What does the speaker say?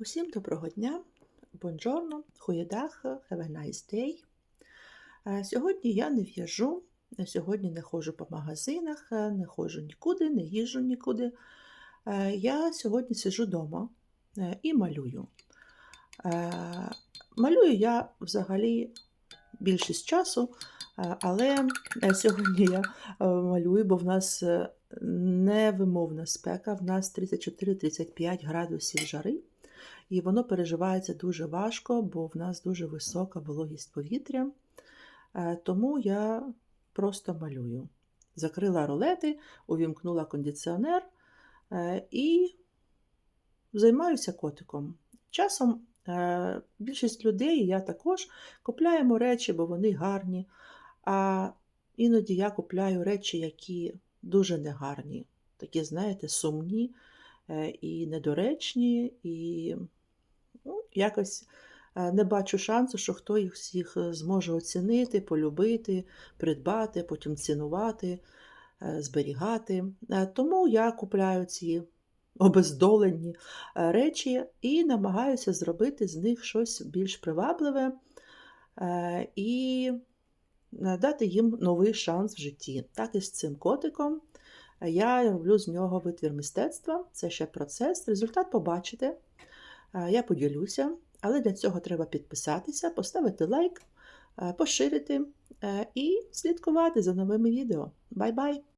Усім доброго дня, бонджорно, хуєдах, have a nice day. Е, Сьогодні я не в'яжу, сьогодні не ходжу по магазинах, е, не ходжу нікуди, не їжджу нікуди. Е, Я сьогодні сиджу вдома і малюю. Малюю я взагалі більшість часу, але сьогодні я малюю, бо в нас невимовна спека, в нас 34-35 градусів жари. І воно переживається дуже важко, бо в нас дуже висока вологість повітря. Е, Тому я просто малюю. Закрила ролети, увімкнула кондиціонер е, і займаюся котиком. Часом е, більшість людей, я також, купляємо речі, бо вони гарні. А іноді я купляю речі, які дуже негарні, такі, знаєте, сумні і недоречні, і ну, якось е, не бачу шансу, що хто їх всіх е, зможе оцінити, полюбити, придбати, потім цінувати, е, зберігати. Е, Тому я купляю ці обездолені е, речі і намагаюся зробити з них щось більш привабливе е, і е, дати їм новий шанс в житті. Так і з цим котиком. Я роблю з нього витвір мистецтва, це ще процес. Результат побачите. Я поділюся, але для цього треба підписатися, поставити лайк, поширити е, і слідкувати за новими відео. Бай-бай!